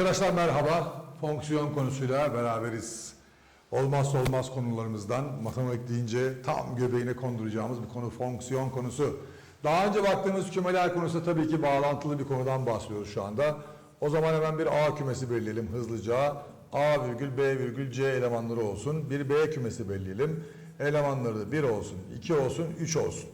Arkadaşlar merhaba. Fonksiyon konusuyla beraberiz. Olmazsa olmaz konularımızdan matematik deyince tam göbeğine konduracağımız bir konu fonksiyon konusu. Daha önce baktığımız kümeler konusu tabii ki bağlantılı bir konudan bahsediyoruz şu anda. O zaman hemen bir A kümesi belirleyelim hızlıca. A virgül B virgül C elemanları olsun. Bir B kümesi belirleyelim. Elemanları da 1 olsun, 2 olsun, 3 olsun.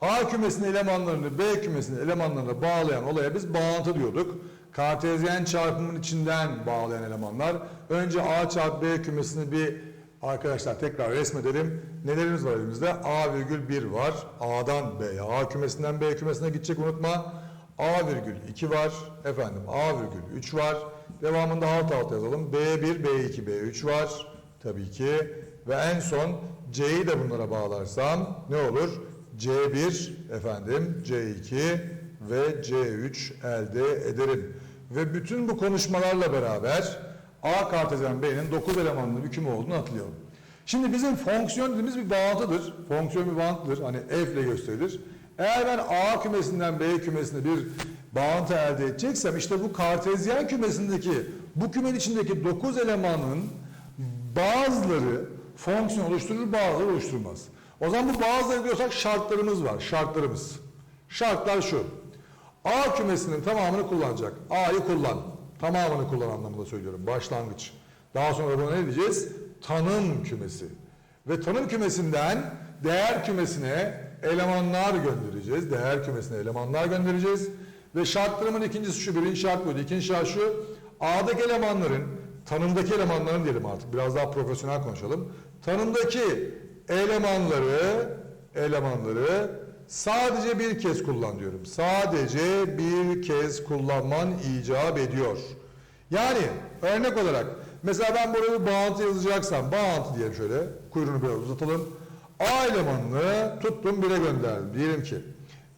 A kümesinin elemanlarını B kümesinin elemanlarına bağlayan olaya biz bağıntı diyorduk. Kartezyen çarpımın içinden bağlayan elemanlar. Önce A çarpı B kümesini bir arkadaşlar tekrar resmedelim. Nelerimiz var elimizde? A virgül 1 var. A'dan B'ye. A kümesinden B kümesine gidecek unutma. A virgül 2 var. Efendim A virgül 3 var. Devamında alt alta yazalım. B1, B2, B3 var. Tabii ki. Ve en son C'yi de bunlara bağlarsam ne olur? C1 efendim C2 ve C3 elde ederim. Ve bütün bu konuşmalarla beraber A kartezyen B'nin 9 elemanlı bir olduğunu hatırlayalım. Şimdi bizim fonksiyon dediğimiz bir bağıntıdır. Fonksiyon bir bağıntıdır. Hani f ile gösterilir. Eğer ben A kümesinden B kümesine bir bağıntı elde edeceksem işte bu kartezyen kümesindeki bu kümenin içindeki 9 elemanın bazıları fonksiyon oluşturur bazıları oluşturmaz. O zaman bu bazıları diyorsak şartlarımız var. Şartlarımız. Şartlar şu. A kümesinin tamamını kullanacak. A'yı kullan. Tamamını kullan anlamında söylüyorum. Başlangıç. Daha sonra buna ne diyeceğiz? Tanım kümesi. Ve tanım kümesinden değer kümesine elemanlar göndereceğiz. Değer kümesine elemanlar göndereceğiz. Ve şartlarımın ikincisi şu. Birinci şart buydu. İkinci şart şu. A'daki elemanların, tanımdaki elemanların diyelim artık. Biraz daha profesyonel konuşalım. Tanımdaki elemanları, elemanları sadece bir kez kullan diyorum. Sadece bir kez kullanman icap ediyor. Yani örnek olarak mesela ben buraya bir bağıntı yazacaksam bağıntı diyelim şöyle kuyruğunu biraz uzatalım. A elemanını tuttum 1'e gönderdim diyelim ki.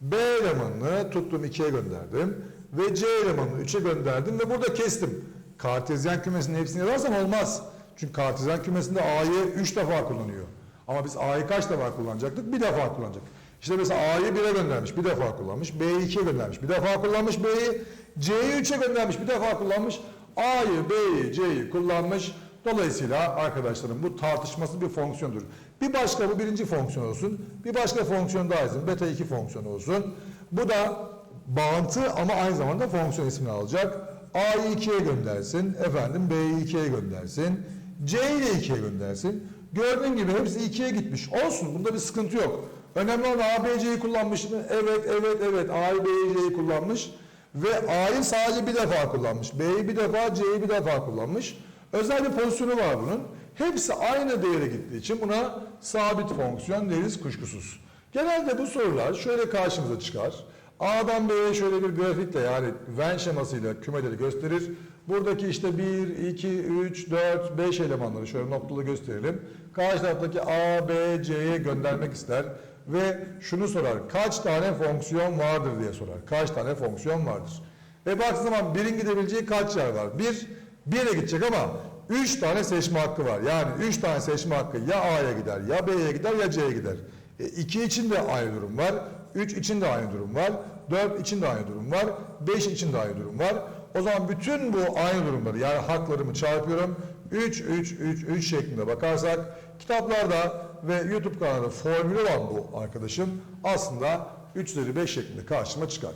B elemanını tuttum 2'ye gönderdim ve C elemanını 3'e gönderdim ve burada kestim. Kartezyen kümesinin hepsini yazarsam olmaz. Çünkü kartezyen kümesinde A'yı 3 defa kullanıyor. Ama biz A'yı kaç defa kullanacaktık? Bir defa kullanacak. İşte mesela A'yı 1'e göndermiş, bir defa kullanmış. B'yi 2'ye göndermiş, bir defa kullanmış. B'yi C'yi 3'e göndermiş, bir defa kullanmış. A'yı, B'yi, C'yi kullanmış. Dolayısıyla arkadaşlarım bu tartışması bir fonksiyondur. Bir başka bu birinci fonksiyon olsun. Bir başka fonksiyon daha yazın. Beta 2 fonksiyonu olsun. Bu da bağıntı ama aynı zamanda fonksiyon ismini alacak. A'yı 2'ye göndersin. Efendim B'yi 2'ye göndersin. C'yi de 2'ye göndersin. Gördüğün gibi hepsi 2'ye gitmiş. Olsun bunda bir sıkıntı yok. Önemli olan A, B, C'yi kullanmış mı? Evet, evet, evet. A'yı, B'yi, C'yi kullanmış. Ve A'yı sadece bir defa kullanmış. B'yi bir defa, C'yi bir defa kullanmış. Özel bir pozisyonu var bunun. Hepsi aynı değere gittiği için buna sabit fonksiyon deriz kuşkusuz. Genelde bu sorular şöyle karşımıza çıkar. A'dan B'ye şöyle bir grafikle yani Venn şemasıyla kümeleri gösterir. Buradaki işte 1, 2, 3, 4, 5 elemanları şöyle noktalı gösterelim. Karşı taraftaki A, B, C'ye göndermek ister ve şunu sorar. Kaç tane fonksiyon vardır diye sorar. Kaç tane fonksiyon vardır? E baktığı zaman birin gidebileceği kaç yer var? Bir, bir yere gidecek ama üç tane seçme hakkı var. Yani üç tane seçme hakkı ya A'ya gider, ya B'ye gider, ya C'ye gider. E, iki için de aynı durum var. Üç için de aynı durum var. Dört için de aynı durum var. Beş için de aynı durum var. O zaman bütün bu aynı durumları yani haklarımı çarpıyorum. 3, 3, 3, 3 şeklinde bakarsak kitaplarda ve YouTube kanalında formülü olan bu arkadaşım aslında 3 üzeri 5 şeklinde karşıma çıkar.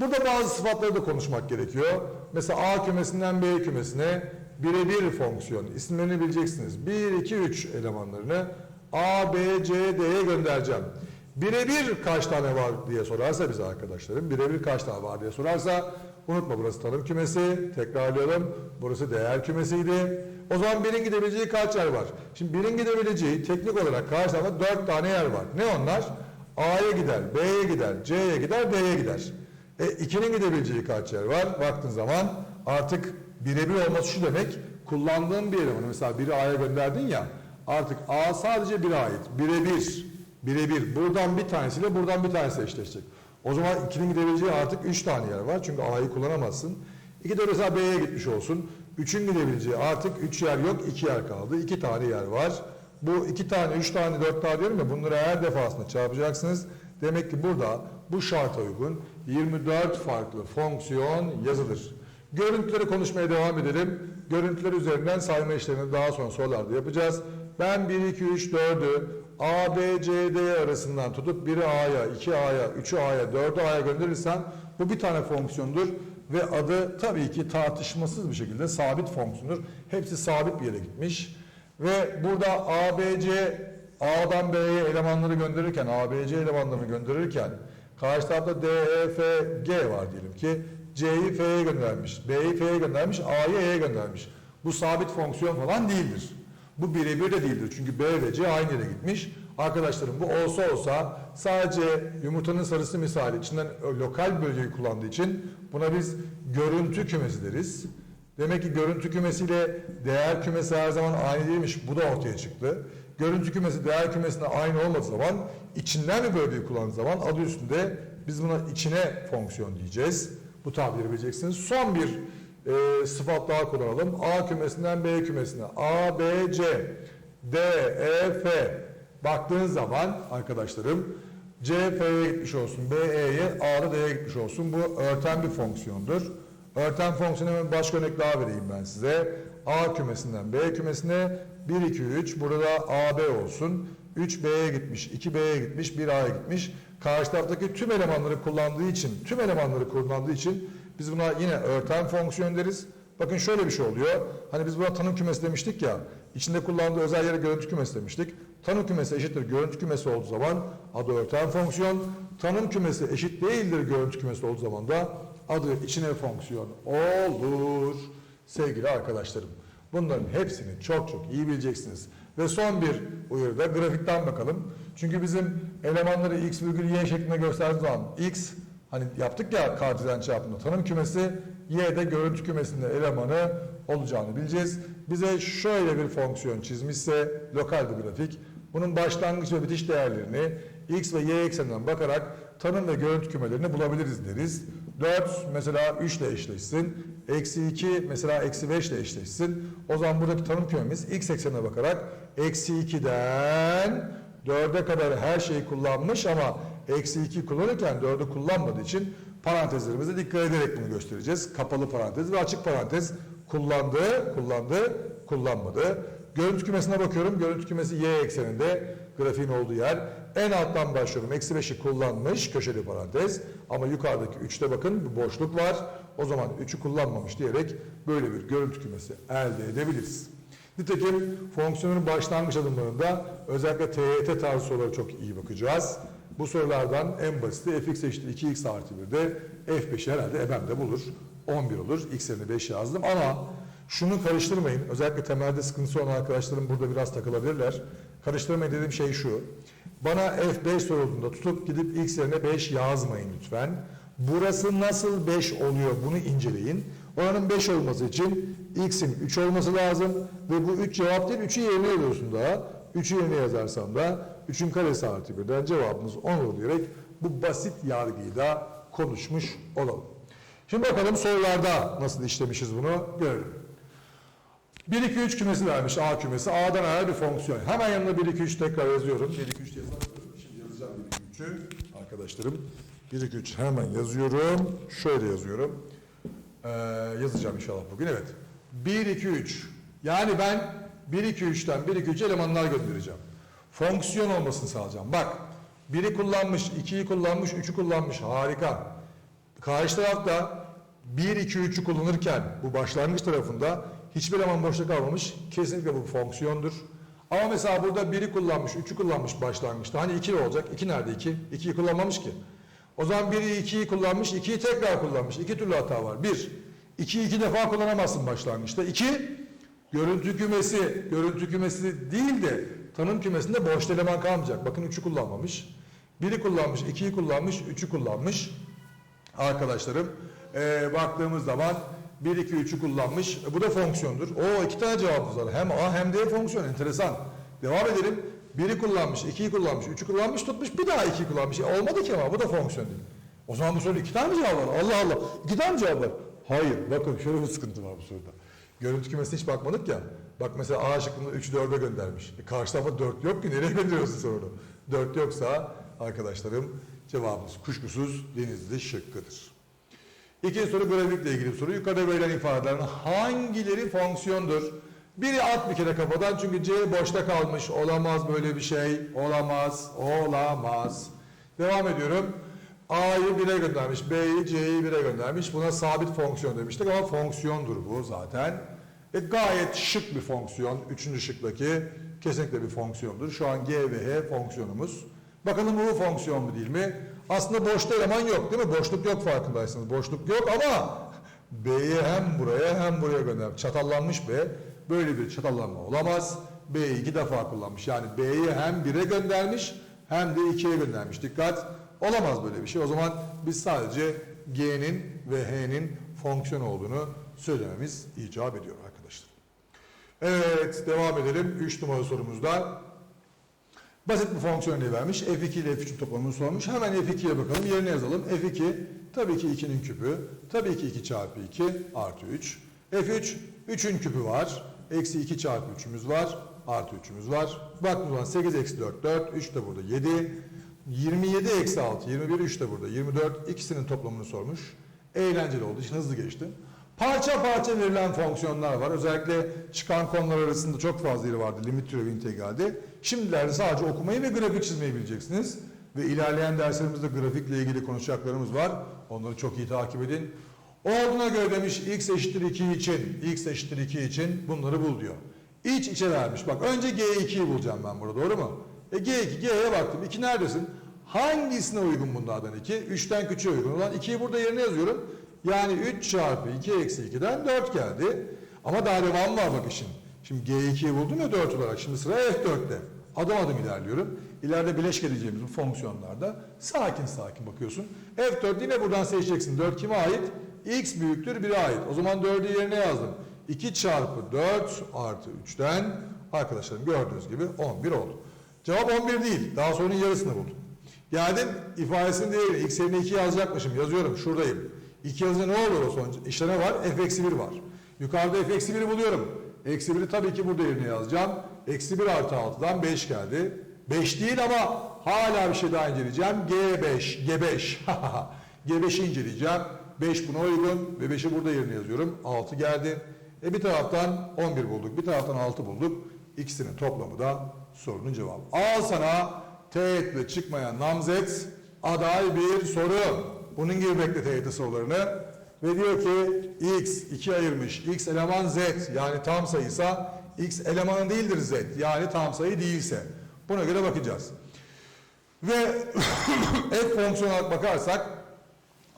Burada bazı sıfatları da konuşmak gerekiyor. Mesela A kümesinden B kümesine birebir fonksiyon isimlerini bileceksiniz. 1, 2, 3 elemanlarını A, B, C, D'ye göndereceğim. Birebir kaç tane var diye sorarsa bize arkadaşlarım, birebir kaç tane var diye sorarsa unutma burası tanım kümesi, tekrarlayalım. Burası değer kümesiydi. O zaman birin gidebileceği kaç yer var? Şimdi birin gidebileceği teknik olarak karşı tarafa dört tane yer var. Ne onlar? A'ya gider, B'ye gider, C'ye gider, D'ye gider. E, ikinin gidebileceği kaç yer var? Baktığın zaman artık birebir olması şu demek, kullandığın bir elemanı mesela biri A'ya gönderdin ya, artık A sadece bire ait, birebir. Birebir. Buradan bir tanesiyle buradan bir tanesi eşleşecek. O zaman ikinin gidebileceği artık üç tane yer var. Çünkü A'yı kullanamazsın. İki de mesela B'ye gitmiş olsun. Üçün gidebileceği artık üç yer yok, iki yer kaldı. İki tane yer var. Bu iki tane, üç tane, dört tane diyorum ya bunları her defasında çarpacaksınız. Demek ki burada bu şarta uygun 24 farklı fonksiyon yazılır. Görüntüleri konuşmaya devam edelim. Görüntüler üzerinden sayma işlemini daha sonra sorularda yapacağız. Ben 1, 2, 3, 4'ü A, B, C, D arasından tutup 1'i A'ya, 2'yi A'ya, 3'ü A'ya, 4'ü A'ya gönderirsem bu bir tane fonksiyondur ve adı tabii ki tartışmasız bir şekilde sabit fonksiyondur. Hepsi sabit bir yere gitmiş. Ve burada A, B, C, A'dan B'ye elemanları gönderirken, A, B, C elemanlarını gönderirken karşı tarafta D, E, F, G var diyelim ki. C'yi F'ye göndermiş, B'yi F'ye göndermiş, A'yı E'ye göndermiş. Bu sabit fonksiyon falan değildir. Bu birebir de değildir. Çünkü B ve C aynı yere gitmiş. Arkadaşlarım bu olsa olsa sadece yumurtanın sarısı misali içinden lokal bölgeyi kullandığı için buna biz görüntü kümesi deriz. Demek ki görüntü kümesiyle değer kümesi her zaman aynı değilmiş. Bu da ortaya çıktı. Görüntü kümesi değer kümesine aynı olmadığı zaman içinden bir bölgeyi kullandığı zaman adı üstünde biz buna içine fonksiyon diyeceğiz. Bu tabiri bileceksiniz. Son bir e, sıfat daha kullanalım. A kümesinden B kümesine. A, B, C, D, E, F. Baktığınız zaman arkadaşlarım C, F'ye gitmiş olsun. B, E'ye, A da D'ye gitmiş olsun. Bu örten bir fonksiyondur. Örten fonksiyonu başka örnek daha vereyim ben size. A kümesinden B kümesine 1, 2, 3. Burada A, B olsun. 3 B'ye gitmiş, 2 B'ye gitmiş, 1 A'ya gitmiş. Karşı taraftaki tüm elemanları kullandığı için, tüm elemanları kullandığı için biz buna yine örten fonksiyon deriz. Bakın şöyle bir şey oluyor. Hani biz buna tanım kümesi demiştik ya. içinde kullandığı özel yere görüntü kümesi demiştik. Tanım kümesi eşittir görüntü kümesi olduğu zaman adı örten fonksiyon. Tanım kümesi eşit değildir görüntü kümesi olduğu zaman da adı içine fonksiyon olur. Sevgili arkadaşlarım. Bunların hepsini çok çok iyi bileceksiniz. Ve son bir uyarıda grafikten bakalım. Çünkü bizim elemanları x virgül y şeklinde gösterdiğimiz zaman x hani yaptık ya kartizyen çarpımında tanım kümesi y de görüntü kümesinde elemanı olacağını bileceğiz. Bize şöyle bir fonksiyon çizmişse lokal bir grafik. Bunun başlangıç ve bitiş değerlerini x ve y ekseninden bakarak tanım ve görüntü kümelerini bulabiliriz deriz. 4 mesela 3 ile eşleşsin. Eksi 2 mesela eksi 5 ile eşleşsin. O zaman buradaki tanım kümemiz x eksenine bakarak eksi 2'den 4'e kadar her şeyi kullanmış ama eksi 2 kullanırken 4'ü kullanmadığı için parantezlerimize dikkat ederek bunu göstereceğiz. Kapalı parantez ve açık parantez kullandı, kullandı, kullanmadı. Görüntü kümesine bakıyorum. Görüntü kümesi y ekseninde grafiğin olduğu yer. En alttan başlıyorum. Eksi 5'i kullanmış köşeli parantez. Ama yukarıdaki 3'te bakın bir boşluk var. O zaman 3'ü kullanmamış diyerek böyle bir görüntü kümesi elde edebiliriz. Nitekim fonksiyonun başlangıç adımlarında özellikle TYT tarzı sorulara çok iyi bakacağız. Bu sorulardan en basiti fx eşittir 2x artı 1'de f5'i herhalde ebemde bulur. 11 olur. x yerine 5 yazdım ama şunu karıştırmayın. Özellikle temelde sıkıntısı olan arkadaşlarım burada biraz takılabilirler. Karıştırmayın dediğim şey şu. Bana f5 sorulduğunda tutup gidip x yerine 5 yazmayın lütfen. Burası nasıl 5 oluyor bunu inceleyin. Oranın 5 olması için x'in 3 olması lazım ve bu 3 cevap değil 3'ü yerine yazıyorsun daha. 3'ü yerine yazarsam da 3'ün karesi artı 1'den cevabımız 10 olur diyerek bu basit yargıyı da konuşmuş olalım. Şimdi bakalım sorularda nasıl işlemişiz bunu görelim. 1, 2, 3 kümesi vermiş A kümesi. A'dan A'ya bir fonksiyon. Hemen yanına 1, 2, 3 tekrar yazıyorum. 1, 2, 3 yazamıyorum. Şimdi yazacağım 1, 2, 3'ü. Arkadaşlarım 1, 2, 3 hemen yazıyorum. Şöyle yazıyorum. Ee, yazacağım inşallah bugün. Evet. 1, 2, 3. Yani ben 1, 2, 3'ten 1, 2, 3 elemanlar göndereceğim. Fonksiyon olmasını sağlayacağım. Bak. 1'i kullanmış, 2'yi kullanmış, 3'ü kullanmış. Harika. Karşı tarafta 1, 2, 3'ü kullanırken bu başlangıç tarafında hiçbir eleman boşta kalmamış. Kesinlikle bu bir fonksiyondur. Ama mesela burada 1'i kullanmış, 3'ü kullanmış başlangıçta. Hani 2 olacak. 2 nerede 2? 2'yi kullanmamış ki. O zaman 1'i 2'yi kullanmış, 2'yi tekrar kullanmış. İki türlü hata var. 1. 2'yi 2 defa kullanamazsın başlangıçta. 2. Görüntü kümesi, görüntü kümesi değil de tanım kümesinde boş eleman kalmayacak. Bakın 3'ü kullanmamış. 1'i kullanmış, 2'yi kullanmış, 3'ü kullanmış. Arkadaşlarım ee, baktığımız zaman 1, 2, 3'ü kullanmış. E, bu da fonksiyondur. O iki tane cevabımız var. Hem A hem D fonksiyon. Enteresan. Devam edelim. 1'i kullanmış, 2'yi kullanmış, 3'ü kullanmış, tutmuş. Bir daha 2'yi kullanmış. E, olmadı ki ama bu da fonksiyon değil. O zaman bu soruda iki tane cevap var? Allah Allah. İki tane cevap var? Hayır. Bakın şöyle bir sıkıntı var bu soruda. Görüntü kümesine hiç bakmadık ya. Bak mesela A şıkkında 3'ü 4'e göndermiş. E karşı tarafa 4 yok ki. Nereye gönderiyorsun soruyu? 4 yoksa arkadaşlarım cevabımız kuşkusuz Denizli şıkkıdır. İkinci soru grafikle ilgili bir soru. Yukarıda verilen ifadelerin hangileri fonksiyondur? Biri at bir kere kafadan çünkü C boşta kalmış. Olamaz böyle bir şey. Olamaz. Olamaz. Devam ediyorum. A'yı 1'e göndermiş. B'yi C'yi 1'e göndermiş. Buna sabit fonksiyon demiştik ama fonksiyondur bu zaten. E, gayet şık bir fonksiyon. Üçüncü şıktaki kesinlikle bir fonksiyondur. Şu an G ve H fonksiyonumuz. Bakalım bu fonksiyon mu değil mi? Aslında boşta eleman yok değil mi? Boşluk yok farkındaysanız. Boşluk yok ama B'yi hem buraya hem buraya göndermiş. Çatallanmış B. Böyle bir çatallanma olamaz. B'yi iki defa kullanmış. Yani B'yi hem 1'e göndermiş hem de 2'ye göndermiş. Dikkat! Olamaz böyle bir şey. O zaman biz sadece G'nin ve H'nin fonksiyon olduğunu söylememiz icap ediyor. Evet devam edelim. 3 numaralı sorumuzda. Basit bir fonksiyon ile vermiş. F2 ile F3'ün toplamını sormuş. Hemen F2'ye bakalım. Yerine yazalım. F2 tabii ki 2'nin küpü. Tabii ki 2 çarpı 2 artı 3. F3 3'ün küpü var. Eksi 2 çarpı 3'ümüz var. Artı 3'ümüz var. Baktığımız zaman 8 eksi 4 4. 3 de burada 7. 27 eksi 6 21 3 de burada 24. İkisinin toplamını sormuş. Eğlenceli olduğu için hızlı geçtim. Parça parça verilen fonksiyonlar var. Özellikle çıkan konular arasında çok fazla yeri vardı. Limit türevi integralde. Şimdilerde sadece okumayı ve grafik çizmeyi bileceksiniz. Ve ilerleyen derslerimizde grafikle ilgili konuşacaklarımız var. Onları çok iyi takip edin. Olduğuna göre demiş x eşittir 2 için, x eşittir 2 için bunları bul diyor. İç içe vermiş. Bak önce G2'yi bulacağım ben burada doğru mu? E G2, G'ye baktım. 2 neredesin? Hangisine uygun bunlardan 2? 3'ten küçüğe uygun olan 2'yi burada yerine yazıyorum. Yani 3 çarpı 2 eksi 2'den 4 geldi. Ama daha devam var bak işin. Şimdi G2'yi buldum ya 4 olarak. Şimdi sıra F4'te. Adım adım ilerliyorum. İleride bileşke diyeceğimiz bu fonksiyonlarda sakin sakin bakıyorsun. F4 yine buradan seçeceksin. 4 kime ait? X büyüktür 1'e ait. O zaman 4'ü yerine yazdım. 2 çarpı 4 artı 3'ten arkadaşlarım gördüğünüz gibi 11 oldu. Cevap 11 değil. Daha sonun yarısını buldum. Geldim ifadesinin değeri. X yerine 2 yazacakmışım. Yazıyorum şuradayım. 2 yazınca ne olur o sonuç? İşte ne var? F eksi 1 var. Yukarıda F eksi 1'i buluyorum. Eksi 1'i tabii ki burada yerine yazacağım. Eksi 1 artı 6'dan 5 geldi. 5 değil ama hala bir şey daha inceleyeceğim. G5, G5. G5'i inceleyeceğim. 5 buna uygun ve 5'i burada yerine yazıyorum. 6 geldi. E bir taraftan 11 bulduk, bir taraftan 6 bulduk. İkisinin toplamı da sorunun cevabı. Al sana teğetle çıkmayan namzet aday bir soru. Bunun gibi bekle teğet sorularını. Ve diyor ki x 2 ayırmış. x eleman z yani tam sayıysa x elemanı değildir z yani tam sayı değilse. Buna göre bakacağız. Ve f fonksiyon olarak bakarsak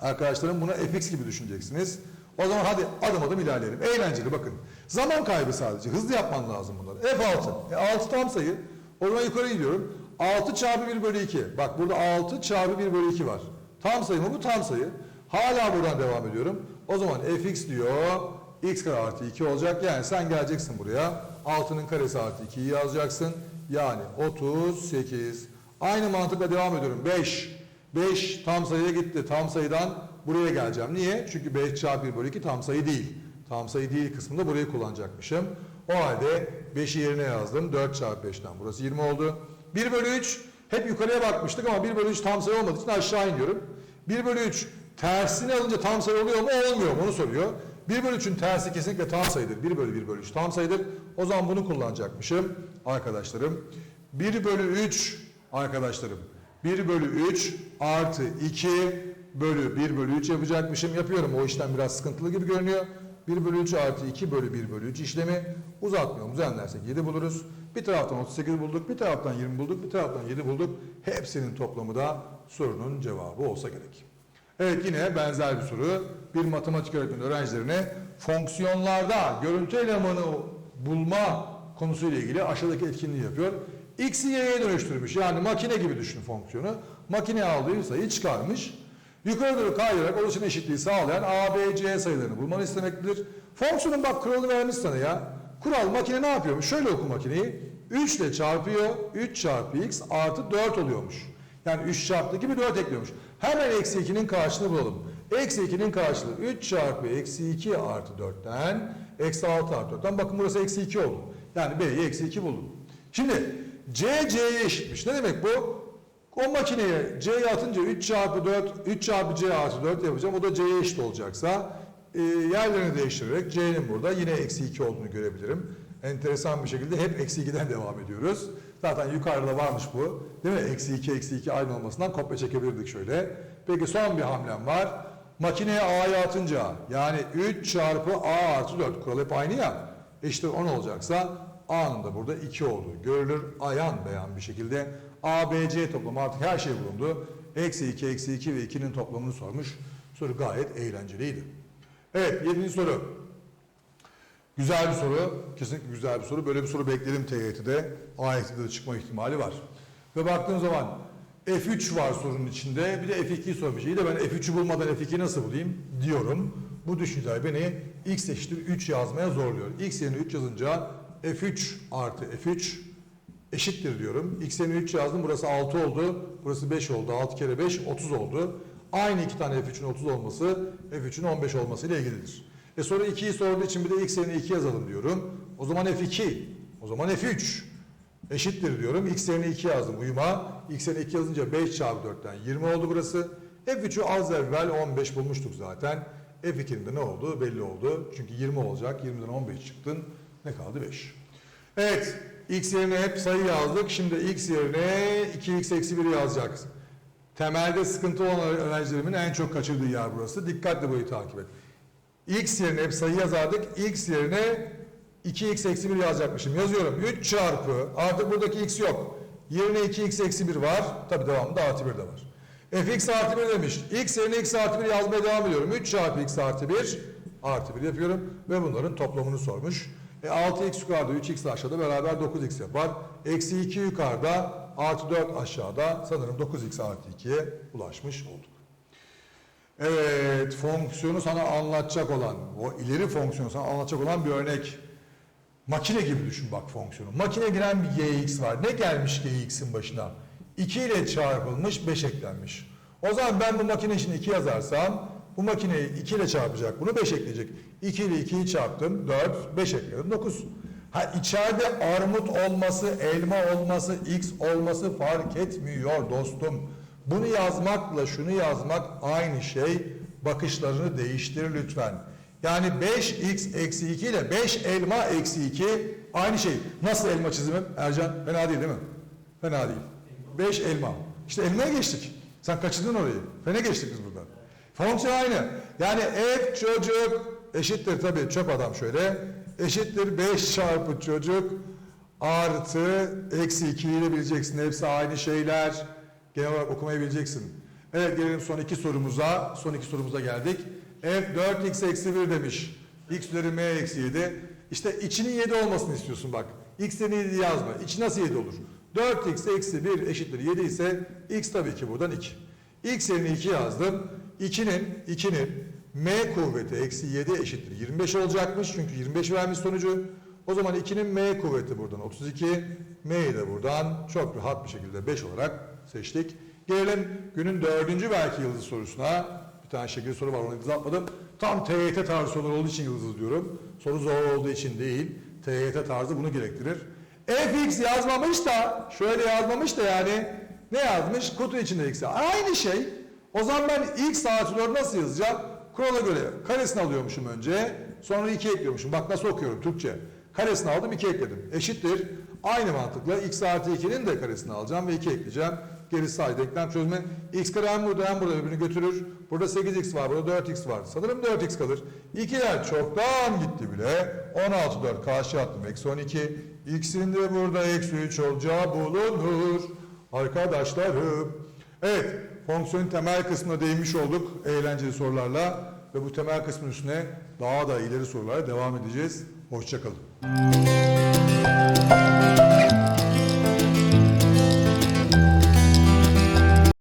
arkadaşlarım buna fx gibi düşüneceksiniz. O zaman hadi adım adım ilerleyelim. Eğlenceli bakın. Zaman kaybı sadece. Hızlı yapman lazım bunları. F6. E 6 tam sayı. O zaman yukarı gidiyorum. 6 çarpı 1 bölü 2. Bak burada 6 çarpı 1 bölü 2 var. Tam sayı mı? Bu tam sayı. Hala buradan devam ediyorum. O zaman fx diyor x kare artı 2 olacak. Yani sen geleceksin buraya. 6'nın karesi artı 2'yi yazacaksın. Yani 38. Aynı mantıkla devam ediyorum. 5. 5 tam sayıya gitti. Tam sayıdan buraya geleceğim. Niye? Çünkü 5 çarpı 1 bölü 2 tam sayı değil. Tam sayı değil kısmında burayı kullanacakmışım. O halde 5'i yerine yazdım. 4 çarpı 5'ten burası 20 oldu. 1 bölü 3 hep yukarıya bakmıştık ama 1 bölü 3 tam sayı olmadığı için aşağı iniyorum. 1 bölü 3 tersini alınca tam sayı oluyor mu olmuyor mu onu soruyor. 1 bölü 3'ün tersi kesinlikle tam sayıdır. 1 bölü 1 bölü 3 tam sayıdır. O zaman bunu kullanacakmışım arkadaşlarım. 1 bölü 3 arkadaşlarım. 1 bölü 3 artı 2 bölü 1 bölü 3 yapacakmışım. Yapıyorum o işlem biraz sıkıntılı gibi görünüyor. 1 bölü 3 artı 2 bölü 1 bölü 3 işlemi uzatmıyorum. Düzenlersek 7 buluruz. Bir taraftan 38 bulduk, bir taraftan 20 bulduk, bir taraftan 7 bulduk. Hepsinin toplamı da sorunun cevabı olsa gerek. Evet yine benzer bir soru. Bir matematik öğretmeni öğrencilerine fonksiyonlarda görüntü elemanı bulma konusuyla ilgili aşağıdaki etkinliği yapıyor. X'i Y'ye dönüştürmüş. Yani makine gibi düşün fonksiyonu. Makine aldığı sayıyı çıkarmış. Yukarı doğru kayarak oluşan eşitliği sağlayan A, B, C sayılarını bulmanı istemektedir. Fonksiyonun bak kuralını vermiş sana ya. Kural makine ne yapıyormuş? Şöyle oku makineyi. 3 ile çarpıyor. 3 çarpı x artı 4 oluyormuş. Yani 3 çarpı 2 bir 4 ekliyormuş. Hemen eksi 2'nin karşılığını bulalım. Eksi 2'nin karşılığı 3 çarpı eksi 2 artı 4'ten eksi 6 artı 4'ten. Bakın burası eksi 2 oldu. Yani B'yi eksi 2 buldum. Şimdi C C'ye eşitmiş. Ne demek bu? O makineye C'ye atınca 3 çarpı 4, 3 çarpı C artı 4 yapacağım. O da C'ye eşit olacaksa e, yerlerini değiştirerek C'nin burada yine eksi 2 olduğunu görebilirim. Enteresan bir şekilde hep eksi 2'den devam ediyoruz. Zaten yukarıda varmış bu. Değil mi? Eksi 2, eksi 2 aynı olmasından kopya çekebilirdik şöyle. Peki son bir hamlem var. Makineye A'ya atınca yani 3 çarpı A artı 4 kural hep aynı ya. Eşittir 10 olacaksa A'nın da burada 2 olduğu görülür. Ayan beyan bir şekilde A, B, C toplamı artık her şey bulundu. Eksi 2, eksi 2 ve 2'nin toplamını sormuş. Soru gayet eğlenceliydi. Evet 7. soru. Güzel bir soru. Kesinlikle güzel bir soru. Böyle bir soru bekledim TYT'de. AYT'de de çıkma ihtimali var. Ve baktığım zaman F3 var sorunun içinde. Bir de F2'yi sormuş. İyi de ben F3'ü bulmadan F2'yi nasıl bulayım diyorum. Bu düşünceler beni x eşittir 3 yazmaya zorluyor. x yerine 3 yazınca F3 artı F3 eşittir diyorum. X yerine 3 yazdım. Burası 6 oldu. Burası 5 oldu. 6 kere 5 30 oldu. Aynı iki tane F3'ün 30 olması F3'ün 15 olması ile ilgilidir. E sonra 2'yi sorduğu için bir de x yerine 2 yazalım diyorum. O zaman F2. O zaman F3 eşittir diyorum. X yerine 2 yazdım uyuma. X yerine 2 yazınca 5 çarpı 4'ten 20 oldu burası. F3'ü az evvel 15 bulmuştuk zaten. F2'nin de ne olduğu belli oldu. Çünkü 20 olacak. 20'den 15 çıktın. Ne kaldı? 5. Evet. X yerine hep sayı yazdık. Şimdi X yerine 2x eksi 1 yazacağız. Temelde sıkıntı olan öğrencilerimin en çok kaçırdığı yer burası. Dikkatli burayı takip et. X yerine hep sayı yazardık. X yerine 2x eksi 1 yazacakmışım. Yazıyorum. 3 çarpı artık buradaki x yok. Yerine 2x eksi 1 var. Tabi devamında artı 1 de var. fx artı 1 demiş. x yerine x artı 1 yazmaya devam ediyorum. 3 çarpı x artı 1 artı 1 yapıyorum. Ve bunların toplamını sormuş. E 6x yukarıda 3x aşağıda beraber 9x yapar. Eksi 2 yukarıda artı 4 aşağıda sanırım 9x artı 2'ye ulaşmış olduk. Evet, fonksiyonu sana anlatacak olan, o ileri fonksiyonu sana anlatacak olan bir örnek. Makine gibi düşün bak fonksiyonu. Makine giren bir gx var. Ne gelmiş gx'in başına? 2 ile çarpılmış 5 eklenmiş. O zaman ben bu makine için 2 yazarsam bu makineyi 2 ile çarpacak. Bunu 5 ekleyecek. 2 ile 2'yi çarptım. 4, 5 ekledim. 9. Ha içeride armut olması, elma olması, x olması fark etmiyor dostum. Bunu yazmakla şunu yazmak aynı şey. Bakışlarını değiştir lütfen. Yani 5x eksi 2 ile 5 elma eksi 2 aynı şey. Nasıl elma çizimim? Ercan fena değil değil mi? Fena değil. 5 elma. İşte elmaya geçtik. Sen kaçırdın orayı. Fena geçtik biz buradan. Fonksiyon aynı. Yani f çocuk eşittir tabii çöp adam şöyle. Eşittir 5 çarpı çocuk artı eksi 2 ile bileceksin. Hepsi aynı şeyler. Genel olarak okumayı bileceksin. Evet gelelim son iki sorumuza. Son iki sorumuza geldik. F 4x eksi 1 demiş. X üzeri m eksi 7. İşte içinin 7 olmasını istiyorsun bak. X'in 7 yazma. İçi nasıl 7 olur? 4x eksi 1 eşittir 7 ise x tabii ki buradan 2. X yerine 2 yazdım. 2'nin 2'nin m kuvveti eksi 7 eşittir 25 olacakmış. Çünkü 25 vermiş sonucu. O zaman 2'nin m kuvveti buradan 32. M'yi de buradan çok rahat bir şekilde 5 olarak seçtik. Gelelim günün dördüncü belki yıldız sorusuna. Bir tane şekil soru var onu yıldız atmadım. Tam TYT tarzı sorular olduğu için yıldız diyorum. Soru zor olduğu için değil. TYT tarzı bunu gerektirir. fx yazmamış da şöyle yazmamış da yani ne yazmış? Kutu içinde x. Aynı şey. O zaman ben x artı 4 nasıl yazacağım? Kurala göre karesini alıyormuşum önce. Sonra 2 ekliyormuşum. Bak nasıl okuyorum Türkçe. Karesini aldım 2 ekledim. Eşittir. Aynı mantıkla x artı 2'nin de karesini alacağım ve 2 ekleyeceğim. Gerisi sayı denklem çözme. x kare hem burada hem burada birbirini götürür. Burada 8x var, burada 4x var. Sanırım 4x kalır. 2'ler çoktan gitti bile. 16 4 karşı attım. Eksi 12. x'in de burada eksi 3 olacağı bulunur. Arkadaşlarım. Evet, fonksiyonun temel kısmına değinmiş olduk eğlenceli sorularla. Ve bu temel kısmın üstüne daha da ileri sorulara devam edeceğiz. Hoşçakalın.